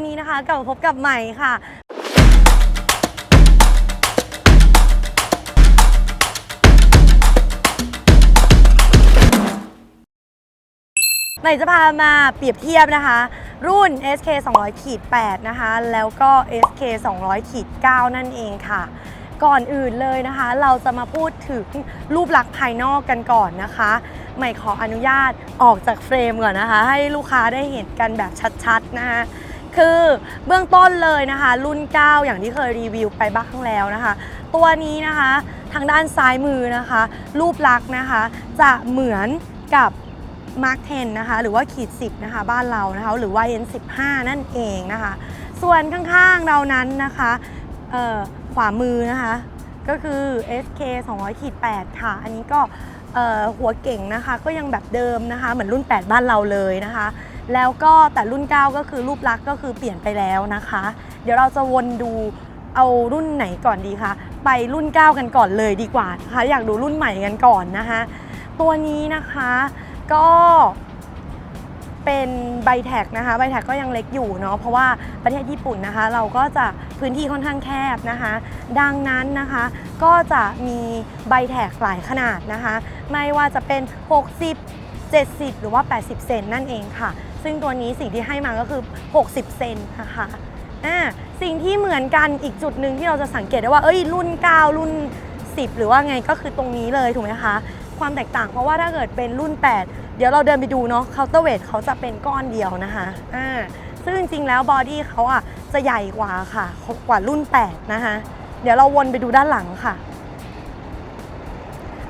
วันนี้นะคะกลับมาพบกับใหม่ค่ะ ใหม่จะพามาเปรียบเทียบนะคะ รุ่น SK 200ขีด8นะคะ แล้วก็ SK 200ขีด9นั่นเองค่ะ ก่อนอื่นเลยนะคะ เราจะมาพูดถึงรูปลักษณ์ภายนอกกันก่อนนะคะใหม่ขออนุญาตออกจากเฟรมก่อนนะคะ ให้ลูกค้าได้เห็นกันแบบชัดๆนะคะ คือเบื้องต้นเลยนะคะ รุ่น 9 อย่างที่เคยรีวิวไปบ้างแล้วนะคะ ตัวนี้นะคะทางด้านซ้ายมือนะคะ รูปลักษณ์นะคะ จะเหมือนกับ Mark 10นะคะ หรือว่าขีด 10 นะคะ บ้านเรานะคะหรือว่า N15 นั่นเองนะคะ ส่วนข้างๆเรานั้นนะคะขวามือนะคะ ก็คือ SK 200ขีด8ค่ะ อันนี้ก็หัวเก่งนะคะ ก็ยังแบบเดิมนะคะ เหมือนรุ่น 8 บ้านเราเลยนะคะ แล้วก็แต่รุ่น 9 ก็คือรูปลักษณ์ก็คือเปลี่ยนไปแล้วนะคะ เดี๋ยวเราจะวนดูเอารุ่นไหนก่อนดีคะไปรุ่น 9 กันก่อนเลยดีกว่านะคะอยากดูรุ่นใหม่กันก่อนนะคะ ตัวนี้นะคะก็เป็นไบแท็กนะคะไบแท็กก็ยังเล็กอยู่เนาะเพราะว่าประเทศญี่ปุ่นนะคะ เราก็จะพื้นที่ค่อนข้างแคบนะคะ ดังนั้นนะคะก็จะมีไบแท็กหลายขนาดนะคะ ไม่ว่าจะเป็น 60 70 หรือว่า 80 เซนนั่นเองค่ะ ซึ่งตัวนี้สิ่งที่ให้มาก็คือ 60 เซนนะคะอ่าสิ่งที่เหมือนกันอีกจุดหนึ่งที่เราจะสังเกตได้ว่าเอ้ยรุ่น 9 รุ่น 10 หรือว่าไงก็คือตรงนี้เลยถูกไหมคะ ความแตกต่างเพราะว่าถ้าเกิดเป็นรุ่น 8 เดี๋ยวเราเดินไปดูเนาะเคาน์เตอร์เวทเขาจะเป็นก้อนเดียวนะคะอ่าซึ่งจริงๆแล้วบอดี้เขาอะจะใหญ่กว่าค่ะกว่ารุ่น 8 นะคะ เดี๋ยวเราวนไปดูด้านหลังค่ะ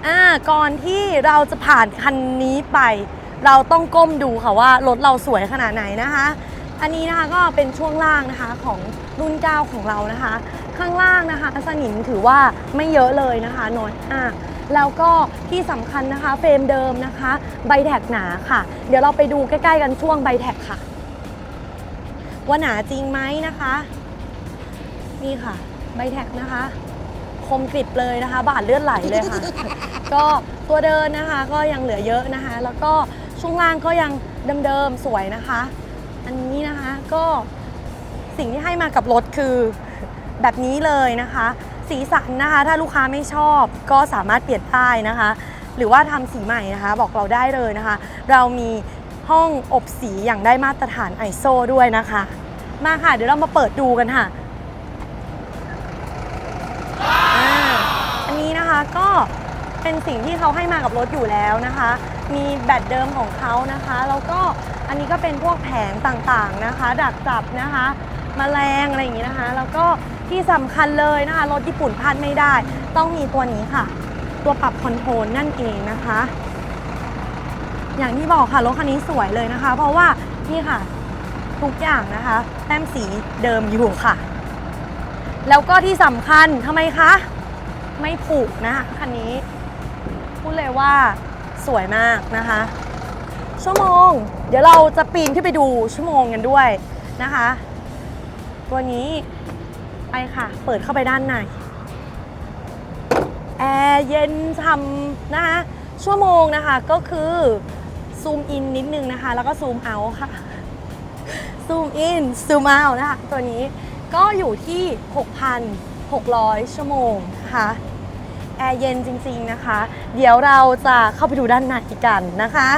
อ่าก่อนที่เราจะผ่านคันนี้ไป เราต้องก้มดูค่ะว่ารถเราสวยขนาดไหนนะคะ อันนี้นะคะก็เป็นช่วงล่างนะคะของรุ่น9ของเรานะคะ ข้างล่างนะคะสนิมถือว่าไม่เยอะเลยนะคะน้อยอะแล้วก็ที่สำคัญนะคะเฟรมเดิมนะคะใบแท็กหนาค่ะ เดี๋ยวเราไปดูใกล้ๆกันช่วงใบแท็กค่ะ ว่าหนาจริงไหมนะคะ นี่ค่ะ ใบแท็กนะคะ คมกริบเลยนะคะ บาดเลือดไหลเลยค่ะ ก็ตัวเดินนะคะก็ยังเหลือเยอะนะคะ แล้วก็ ช่วงล่างก็ยังเดิมๆสวยนะคะ อันนี้นะคะก็สิ่งที่ให้มากับรถคือแบบนี้เลยนะคะ สีสันนะคะ ถ้าลูกค้าไม่ชอบก็สามารถเปลี่ยนได้นะคะ หรือว่าทำสีใหม่นะคะ บอกเราได้เลยนะคะ เรามีห้องอบสีอย่างได้มาตรฐาน ISO ด้วยนะคะ มาค่ะ เดี๋ยวเรามาเปิดดูกันค่ะอันนี้นะคะก็เป็นสิ่งที่เขาให้มากับรถอยู่แล้วนะคะ มีแบตเดิมของเขานะคะแล้วก็อันนี้ก็เป็นพวกแผงต่างๆนะคะ ดักจับนะคะมแมลงอะไรอย่างนี้นะคะ แล้วก็ที่สำคัญเลยนะคะรถญี่ปุ่นพลาดไม่ได้ ต้องมีตัวนี้ค่ะ ตัวปรับคอนโทรลนั่นเองนะคะ อย่างที่บอกค่ะรถคันนี้สวยเลยนะคะ เพราะว่านี่ค่ะทุกอย่างนะคะแต้มสีเดิมอยู่ค่ะ แล้วก็ที่สำคัญทำไมคะ ไม่ผุนะคะคันนี้ พูดเลยว่า สวยมากนะคะ ชั่วโมง เดี๋ยวเราจะปีนขึ้นไปดูชั่วโมงกันด้วยนะคะ ตัวนี้ไปค่ะ เปิดเข้าไปด้านในแอร์เย็นฉ่ำนะคะ ชั่วโมงนะคะก็คือซูมอินนิดนึงนะคะ แล้วก็ซูมเอาค่ะซูมอินซูมเอานะคะ ตัวนี้ก็อยู่ที่ 6,600 ชั่วโมงนะคะ แอร์เย็นจริงๆนะคะ เดี๋ยวเราจะเข้าไปดูด้านในกันนะคะ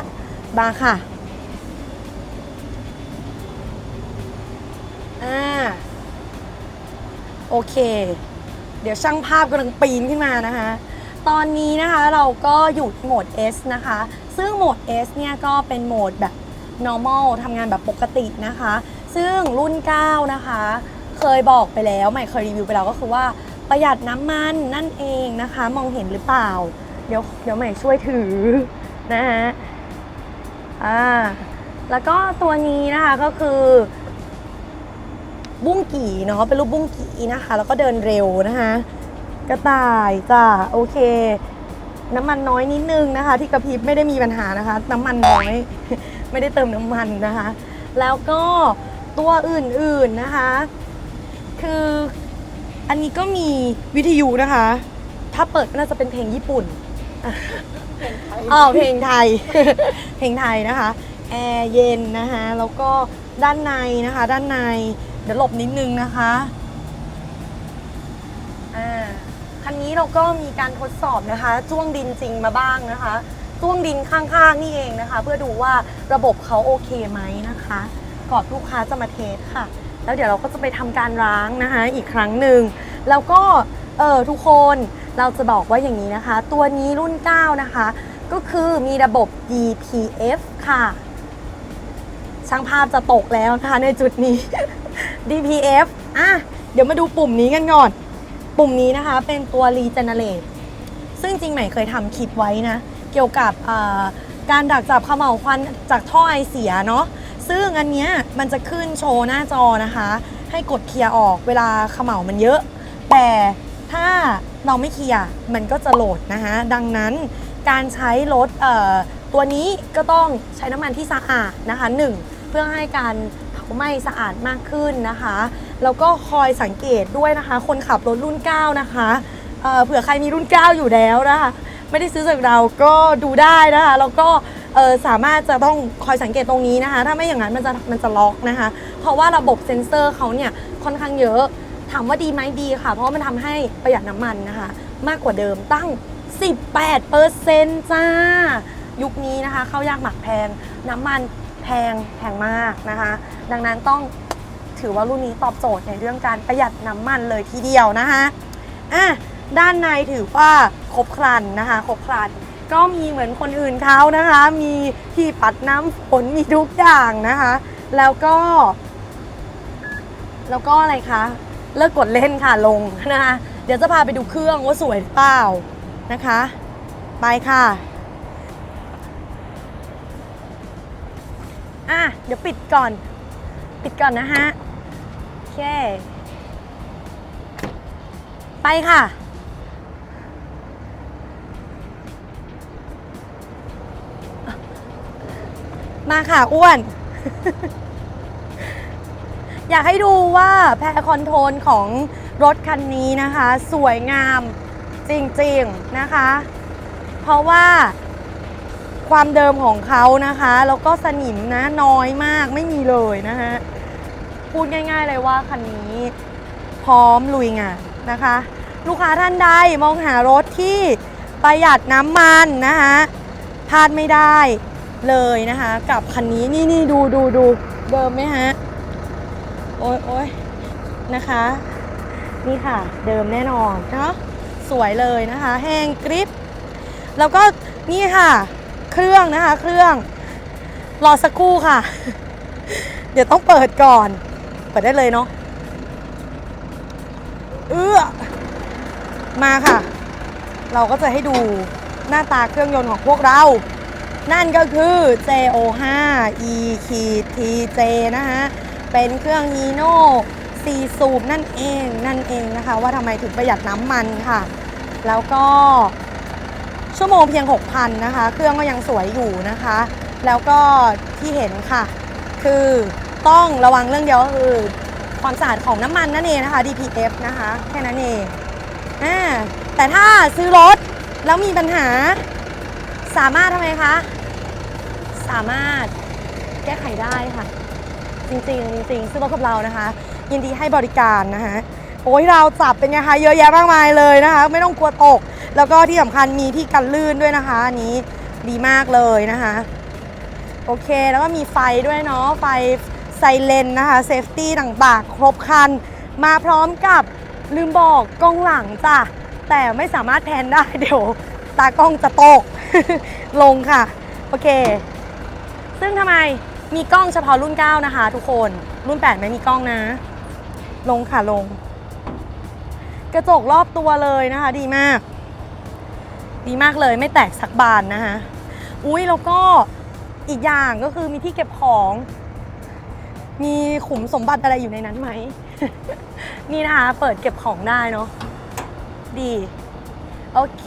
มาค่ะอ่าโอเค เดี๋ยวช่างภาพกำลังปีนขึ้นมานะคะ ตอนนี้นะคะเราก็อยู่โหมด S นะคะ ซึ่งโหมด S เนี่ยก็เป็นโหมดแบบ normal ทำงานแบบปกตินะคะ ซึ่งรุ่น 9 นะคะ เคยบอกไปแล้วใหม่เคยรีวิวไปแล้วก็คือว่า ประหยัดน้ำมันนั่นเองนะคะ มองเห็นหรือเปล่า เดี๋ยวเดี๋ยวใหม่ช่วยถือนะฮะอ่าแล้วก็ตัวนี้นะคะก็คือบุ้งกี่เนาะเป็นรูปบุ้งกี่นะคะ แล้วก็เดินเร็วนะคะกระต่ายจ้ะโอเค น้ำมันน้อยนิดนึงนะคะ ที่กระพริบไม่ได้มีปัญหานะคะ น้ำมันน้อย ไม่ได้เติมน้ำมันนะคะ แล้วก็ตัวอื่นๆนะคะ คือ อันนี้ก็มีวิทยุนะคะ ถ้าเปิดก็น่าจะเป็นเพลงญี่ปุ่นอ๋อเพลงไทย เพลงไทยนะคะ แอร์เย็นนะคะ แล้วก็ด้านในนะคะ ด้านใน เดี๋ยวหลบนิดนึงนะคะอ่าคันนี้เราก็มีการทดสอบนะคะจ้วงดินจริงมาบ้างนะคะจ้วงดินข้างๆนี่เองนะคะ เพื่อดูว่าระบบเขาโอเคไหมนะคะก่อนลูกค้าจะมาเทสค่ะ แล้วเดี๋ยวเราก็จะไปทำการล้างนะคะอีกครั้งหนึ่งแล้วก็เออทุกคนเราจะบอกว่าอย่างนี้นะคะ ตัวนี้รุ่น 9 นะคะ ก็คือมีระบบ DPF ค่ะ ช่างภาพจะตกแล้วนะคะในจุดนี้ DPF อะเดี๋ยวมาดูปุ่มนี้กันก่อน ปุ่มนี้นะคะเป็นตัว Regenerate ซึ่งจริงใหม่เคยทำคลิปไว้นะ เกี่ยวกับการดักจับขม่าวควันจากท่อไอเสียเนาะ ซึ่งอันเนี้ยมันจะขึ้นโชว์หน้าจอนะคะ ให้กดเคลียร์ออกเวลาเขม่าวมันเยอะ แต่ถ้าเราไม่เคลียร์มันก็จะโหลดนะคะ ดังนั้นการใช้รถเอ่อตัวนี้ก็ต้องใช้น้ำมันที่สะอาดนะคะหนึ่งเพื่อให้การเผาไหม้สะอาดมากขึ้นนะคะ แล้วก็คอยสังเกตด้วยนะคะ คนขับรถรุ่น 9 นะคะเอ่อเผื่อใครมีรุ่น 9 อยู่แล้วนะคะ ไม่ได้ซื้อจากเราก็ดูได้นะคะ แล้วก็ เออสามารถจะต้องคอยสังเกตตรงนี้นะคะ ถ้าไม่อย่างนั้นมันจะมันจะล็อกนะคะ เพราะว่าระบบเซ็นเซอร์เขาเนี่ยค่อนข้างเยอะ ถามว่าดีไหมดีค่ะ เพราะว่ามันทำให้ประหยัดน้ำมันนะคะ มากกว่าเดิมตั้ง 18เปอร์เซ็นต์จ้า ยุคนี้นะคะเข้ายากหมักแพงน้ำมันแพงแพงมากนะคะ ดังนั้นต้องถือว่ารุ่นนี้ตอบโจทย์ในเรื่องการประหยัดน้ำมันเลยทีเดียวนะคะอะด้านในถือว่าครบครันนะคะ ครบครัน ก็มีเหมือนคนอื่นเขานะคะ มีที่ปัดน้ำฝนมีทุกอย่างนะคะ แล้วก็ แล้วก็อะไรคะ เลิกกดเล่นค่ะลงนะคะ เดี๋ยวจะพาไปดูเครื่องว่าสวยหรือเปล่านะคะ ไปค่ะอะเดี๋ยวปิดก่อน ปิดก่อนนะฮะ โอเค ไปค่ะ มาค่ะอ้วน อยากให้ดูว่าแพรคอนโทรลของรถคันนี้นะคะ สวยงามจริงๆนะคะ เพราะว่าความเดิมของเขานะคะ แล้วก็สนิมนะน้อยมากไม่มีเลยนะคะพูดง่าย ๆ เลยว่าคันนี้พร้อมลุยงานนะคะ ลูกค้าท่านใดมองหารถที่ประหยัดน้ำมันนะคะพลาดไม่ได้ เลยนะคะ กับคันนี้นี่นี่ดูดูดูเดิมไหมฮะ โอ้ยโอ้ยนะคะ นี่ค่ะ เดิมแน่นอนเนาะสวยเลยนะคะ แห้งกริบแล้วก็นี่ค่ะ เครื่องนะคะ เครื่องรอสักครู่ค่ะ เดี๋ยวต้องเปิดก่อน เปิดได้เลยเนาะเอื้อมาค่ะ เราก็จะให้ดูหน้าตาเครื่องยนต์ของพวกเรา นั่นก็คือ JO5 E TJ นะคะเป็นเครื่อง Hino 4 สูบนั่นเองนั่นเองนะคะ ว่าทำไมถึงประหยัดน้ำมันค่ะ แล้วก็ชั่วโมงเพียง 6,000 นะคะ เครื่องก็ยังสวยอยู่นะคะ แล้วก็ที่เห็นค่ะ คือต้องระวังเรื่องเดียวก็คือความสะอาดของน้ำมันนั่นเองนะคะ DPF นะคะ แค่นั้นเองอ่าแต่ถ้าซื้อรถแล้วมีปัญหาสามารถทำไมคะ สามารถแก้ไขได้ค่ะ จริงๆจริงๆซื้อรถกับเรานะคะ ยินดีให้บริการนะคะโอ้ยเราจับเป็นไงคะเยอะแยะมากมายเลยนะคะ ไม่ต้องกลัวตก แล้วก็ที่สำคัญมีที่กันลื่นด้วยนะคะอันนี้ดีมากเลยนะคะ โอเคแล้วก็มีไฟด้วยเนาะไฟไซเลนนะคะเซฟตี้ต่างๆ ครบครัน มาพร้อมกับลืมบอกกล้องหลังจ้ะ แต่ไม่สามารถแพนได้เดี๋ยวตากล้องจะตกลงค่ะ โอเค ซึ่งทำไมมีกล้องเฉพาะรุ่น 9 นะคะ ทุกคน รุ่น 8 ไม่มีกล้องนะ ลงค่ะลง กระจกรอบตัวเลยนะคะ ดีมาก ดีมากเลยไม่แตกสักบานนะคะ อุ้ยแล้วก็อีกอย่างก็คือมีที่เก็บของ มีขุมสมบัติอะไรอยู่ในนั้นไหม นี่นะคะ เปิดเก็บของได้เนาะ ดี โอเค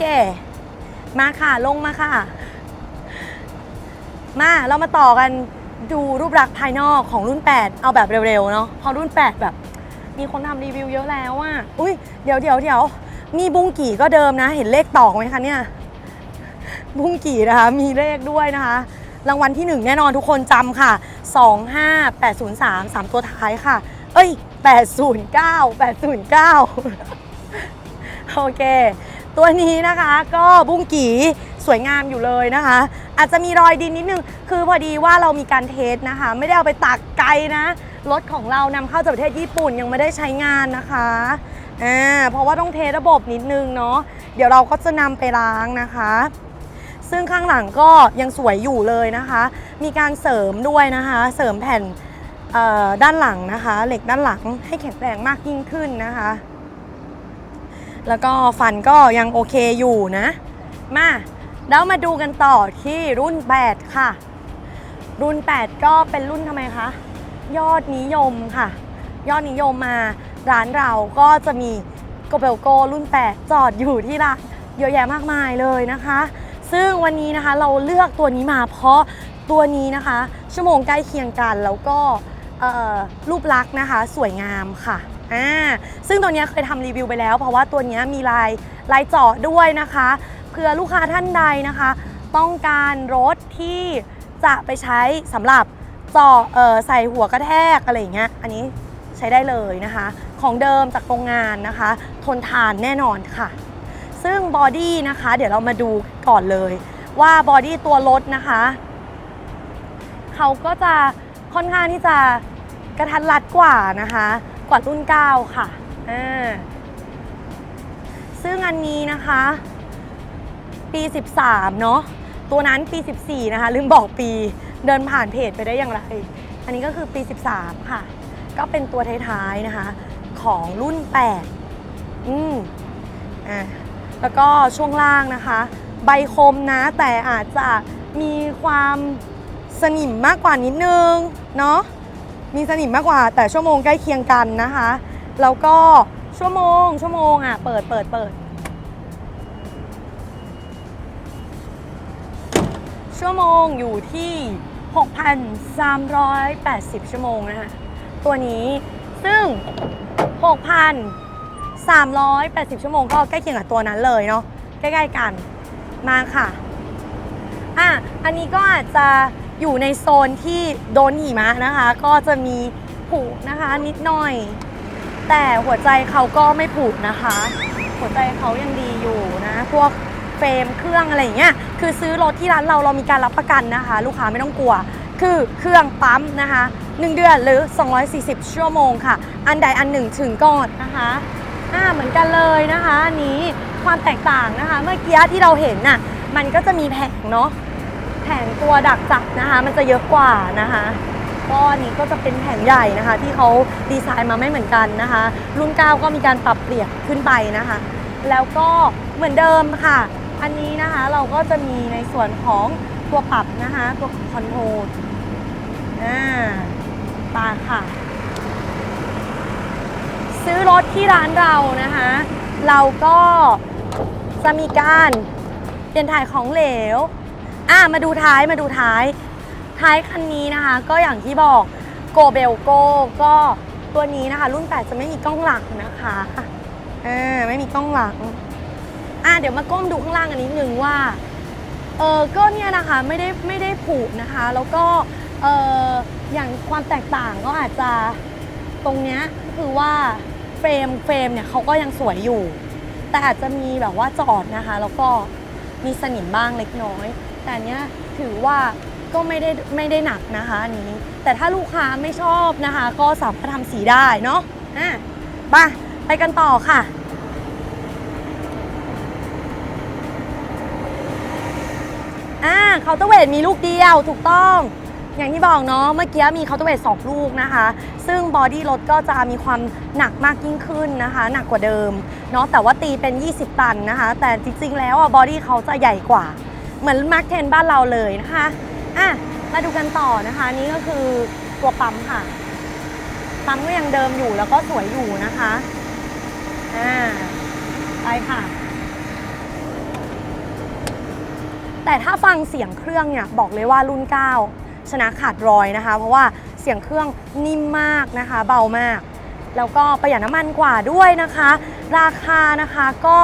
มาค่ะลงมาค่ะ มาเรามาต่อกันดูรูปลักษณ์ภายนอกของรุ่น 8 เอาแบบเร็วๆเนาะเพราะรุ่น 8 แบบ มีคนทำรีวิวเยอะแล้วอะอุ้ยเดี๋ยวเดี๋ยวเดี๋ยวมีบุ้งกี่ก็เดิมนะ เห็นเลขตอกไหมคะเนี่ยบุ้งกี่นะคะมีเลขด้วยนะคะ รางวัลที่ 1 แน่นอนทุกคนจำค่ะ 25803 3 ตัวท้ายค่ะ เอ้ย 809 809 โอเค ตัวนี้นะคะก็บุ้งกี สวยงามอยู่เลยนะคะ อาจจะมีรอยดินนิดนึง คือพอดีว่าเรามีการเทสนะคะ ไม่ได้เอาไปตากไกลนะรถของเรานำเข้าจากประเทศญี่ปุ่นยังไม่ได้ใช้งานนะคะอ่าเพราะว่าต้องเทระบบนิดนึงเนาะเดี๋ยวเราก็จะนำไปล้างนะคะ ซึ่งข้างหลังก็ยังสวยอยู่เลยนะคะ มีการเสริมด้วยนะคะ เสริมแผ่นด้านหลังนะคะ เหล็กด้านหลังให้แข็งแรงมากยิ่งขึ้นนะคะ แล้วก็ฟันก็ยังโอเคอยู่นะ มา แล้วมาดูกันต่อที่รุ่น 8 ค่ะ รุ่น 8 ก็เป็นรุ่นทำไมคะ ยอดนิยมค่ะ ยอดนิยมมาร้านเราก็จะมีโกเบลโกรุ่น 8 จอดอยู่ที่ร้านเยอะแยะมากมายเลยนะคะ ซึ่งวันนี้นะคะเราเลือกตัวนี้มาเพราะตัวนี้นะคะ ชั่วโมงใกล้เคียงกันแล้วก็รูปลักษณ์นะคะสวยงามค่ะอ่าซึ่งตัวนี้เคยทำรีวิวไปแล้ว เพราะว่าตัวนี้มีลายลายเจาะด้วยนะคะ เผื่อลูกค้าท่านใดนะคะ ต้องการรถที่จะไปใช้สำหรับเจาะเอ่อใส่หัวกระแทกอะไรอย่างเงี้ยอันนี้ใช้ได้เลยนะคะ ของเดิมจากโรงงานนะคะ ทนทานแน่นอนค่ะ ซึ่งบอดี้นะคะ เดี๋ยวเรามาดูก่อนเลย ว่าบอดี้ตัวรถนะคะเขาก็จะค่อนข้างที่จะกระทัดรัดกว่านะคะ กว่ารุ่น9ค่ะอ่าซึ่งอันนี้นะคะ ปี 13 เนาะตัวนั้นปี 14 นะคะ ลืมบอกปีเดินผ่านเพจไปได้อย่างไร อันนี้ก็คือปี 13 ค่ะ ก็เป็นตัวท้ายๆนะคะ ของรุ่น 8 อืมอะแล้วก็ช่วงล่างนะคะ ใบคมนะ แต่อาจจะมีความสนิมมากกว่านิดนึง เนาะมีสนิมมากกว่า แต่ชั่วโมงใกล้เคียงกันนะคะ แล้วก็ชั่วโมงชั่วโมงอะเปิดเปิดเปิด ชั่วโมงอยู่ที่ 6,380 ชั่วโมงนะคะตัวนี้ซึ่ง 6,380 ชั่วโมงก็ใกล้เคียงกับตัวนั้นเลยเนาะใกล้ๆกันมาค่ะอะ อันนี้ก็อาจจะอยู่ในโซนที่โดนหิมะนะคะ ก็จะมีผุนะคะนิดหน่อย แต่หัวใจเขาก็ไม่ผุนะคะ หัวใจเขายังดีอยู่นะ พวก รม เครื่องอะไรอย่างเงี้ยคือซื้อรถที่ร้านเราเรามีการรับประกันนะคะ ลูกค้าไม่ต้องกลัว คือเครื่องปั๊มนะคะ 1 เดือนหรือ 240 ชั่วโมงค่ะ อันใดอันหนึ่งถึงก่อนนะคะอ่าเหมือนกันเลยนะคะอันนี้ความแตกต่างนะคะ เมื่อกี้ที่เราเห็นน่ะมันก็จะมีแผงเนาะแผงตัวดักจับนะคะ มันจะเยอะกว่านะคะก็อันนี้ก็จะเป็นแผงใหญ่นะคะ ที่เขาดีไซน์มาไม่เหมือนกันนะคะ รุ่น9ก็มีการปรับเปลี่ยนขึ้นไปนะคะ แล้วก็เหมือนเดิมค่ะ อันนี้นะคะเราก็จะมีในส่วนของตัวปรับนะคะตัวคอนโทรลอ่าตาค่ะ ซื้อรถที่ร้านเรานะคะ เราก็จะมีการเปลี่ยนถ่ายของเหลวอะมาดูท้ายมาดูท้าย ท้ายคันนี้นะคะ ก็อย่างที่บอกโกเบลโกก็ตัวนี้นะคะ รุ่น 8 จะไม่มีกล้องหลังนะคะอ่าไม่มีกล้องหลัง อะเดี๋ยวมาก้มดูข้างล่างอันนิดนึงว่าเออก็เนี่ยนะคะไม่ได้ไม่ได้ผูกนะคะ แล้วก็เอออย่างความแตกต่างก็อาจจะตรงเนี้ยก็คือว่าเฟรมเฟรมเนี่ยเขาก็ยังสวยอยู่ แต่อาจจะมีแบบว่าจอดนะคะ แล้วก็มีสนิมบ้างเล็กน้อย แต่เนี้ยถือว่าก็ไม่ได้ไม่ได้หนักนะคะอันนี้ แต่ถ้าลูกค้าไม่ชอบนะคะ ก็สามารถทำสีได้เนาะอะไปไปกันต่อค่ะ อ่าเคาน์เตอร์เวทมีลูกเดียวถูกต้อง อย่างที่บอกเนาะเมื่อกี้มีเคาน์เตอร์เวทสองลูกนะคะ ซึ่งบอดี้รถก็จะมีความหนักมากยิ่งขึ้นนะคะ หนักกว่าเดิมเนาะแต่ว่าตีเป็น 20 ตันนะคะ แต่จริงๆ แล้วอะบอดี้เขาจะใหญ่กว่า เหมือนมาร์คเทนบ้านเราเลยนะคะอะมาดูกันต่อนะคะนี่ก็คือตัวปั๊มค่ะปั๊มก็ยังเดิมอยู่แล้วก็สวยอยู่นะคะอ่าไปค่ะ แต่ถ้าฟังเสียงเครื่องเนี่ยบอกเลยว่ารุ่น 9 ชนะขาดรอยนะคะ เพราะว่าเสียงเครื่องนิ่มมากนะคะ เบามาก แล้วก็ประหยัดน้ำมันกว่าด้วยนะคะ ราคานะคะก็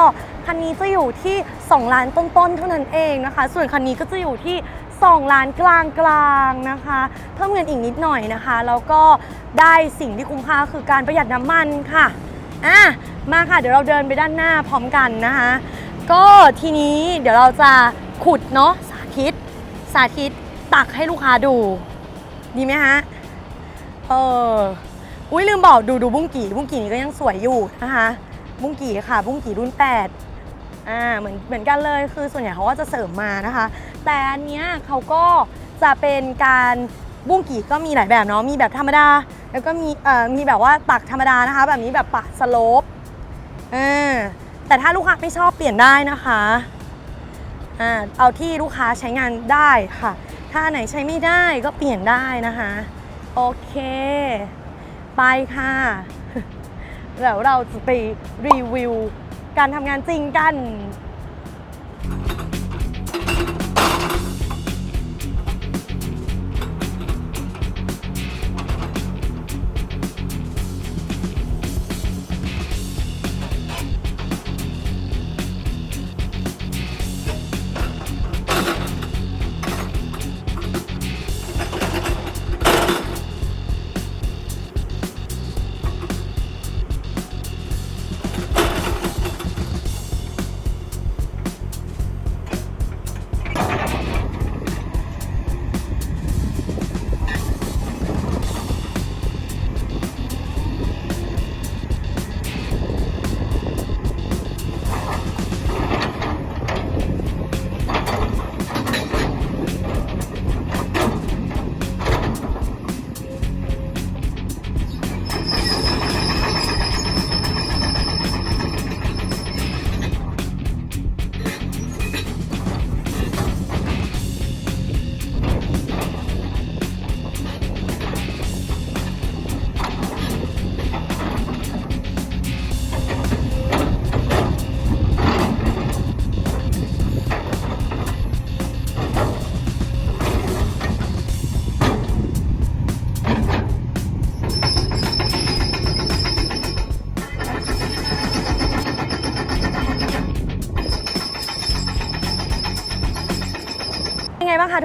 คันนี้จะอยู่ที่ 2 ล้านต้นๆเท่านั้นเองนะคะ ส่วนคันนี้ก็จะอยู่ที่ 2 ล้านกลางกลางๆนะคะ เพิ่มเงินอีกนิดหน่อยนะคะ แล้วก็ได้สิ่งที่คุ้มค่าคือการประหยัดน้ำมันค่ะอะมาค่ะเดี๋ยวเราเดินไปด้านหน้าพร้อมกันนะคะ ก็ทีนี้เดี๋ยวเราจะ ขุดเนาะสาธิต สาธิตตักให้ลูกค้าดู ดีไหมฮะ เออ อุ้ยลืมบอกดูดูบุ้งกี่บุ้งกี่นี่ก็ยังสวยอยู่นะคะ บุ้งกี่ค่ะ บุ้งกี่รุ่น 8 อ่าเหมือนเหมือนกันเลยคือส่วนใหญ่เขาก็จะเสริมมานะคะ แต่อันเนี้ยเขาก็จะเป็นการบุ้งกี่ก็มีหลายแบบเนาะมีแบบธรรมดา แล้วก็มีเอ่อมีแบบว่าตักธรรมดานะคะ แบบนี้แบบปะสโลปอ่าแต่ถ้าลูกค้าไม่ชอบเปลี่ยนได้นะคะ เอาที่ลูกค้าใช้งานได้ค่ะ ถ้าไหนใช้ไม่ได้ก็เปลี่ยนได้นะคะ โอเค ไปค่ะเดี๋ยวเราจะไปรีวิวการทำงานจริงกัน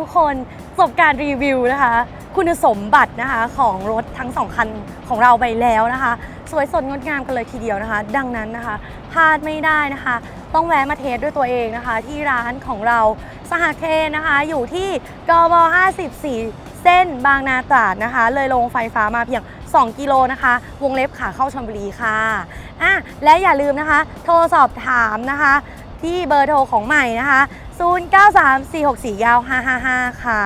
ทุกคนจบการรีวิวนะคะ คุณสมบัตินะคะของรถทั้งสองคันของเราไปแล้วนะคะ สวยสดงดงามกันเลยทีเดียวนะคะ ดังนั้นนะคะพลาดไม่ได้นะคะ ต้องแวะมาเทสด้วยตัวเองนะคะ ที่ร้านของเราสหเคนนะคะ อยู่ที่กบ54เส้นบางนาตราดนะคะ เลยลงไฟฟ้ามาเพียง 2 กิโลนะคะ วงเล็บขาเข้าชลบุรีค่ะอะ และอย่าลืมนะคะ โทรสอบถามนะคะ ที่เบอร์โทรของใหม่นะคะ 0934649555 ค่ะ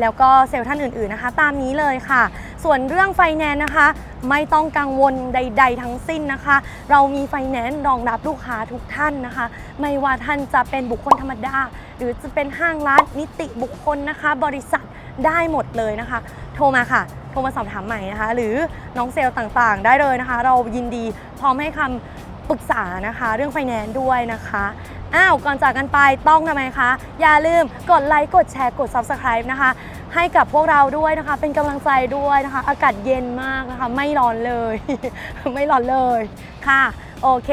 แล้วก็เซลล์ท่านอื่นๆนะคะ ตามนี้เลยค่ะ ส่วนเรื่องไฟแนนซ์นะคะ ไม่ต้องกังวลใด ๆ ทั้งสิ้นนะคะ เรามีไฟแนนซ์รองรับลูกค้าทุกท่านนะคะ ไม่ว่าท่านจะเป็นบุคคลธรรมดา หรือจะเป็นห้างร้านนิติบุคคลนะคะ บริษัทได้หมดเลยนะคะ โทรมาค่ะ โทรมาสอบถามใหม่นะคะ หรือน้องเซลล์ต่างๆ ได้เลยนะคะ เรายินดีพร้อมให้คำปรึกษานะคะ เรื่องไฟแนนซ์ด้วยนะคะ อ้าวก่อนจากกันไปต้องทำไมคะ อย่าลืมกดไลค์กดแชร์กด Subscribe นะคะ ให้กับพวกเราด้วยนะคะ เป็นกำลังใจด้วยนะคะ อากาศเย็นมากนะคะ ไม่ร้อนเลย ไม่ร้อนเลยค่ะ โอเค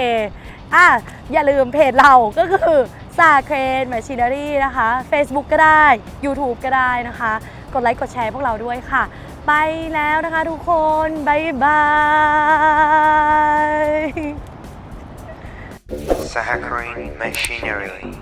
อะอย่าลืมเพจเราก็คือซาเครนแมชชีน n รีนะคะ Facebook ก็ได้ YouTube ก็ได้นะคะ กดไลค์กดแชร์พวกเราด้วยค่ะ ไปแล้วนะคะทุกคน บ๊ายบาย Saccharine Machinery.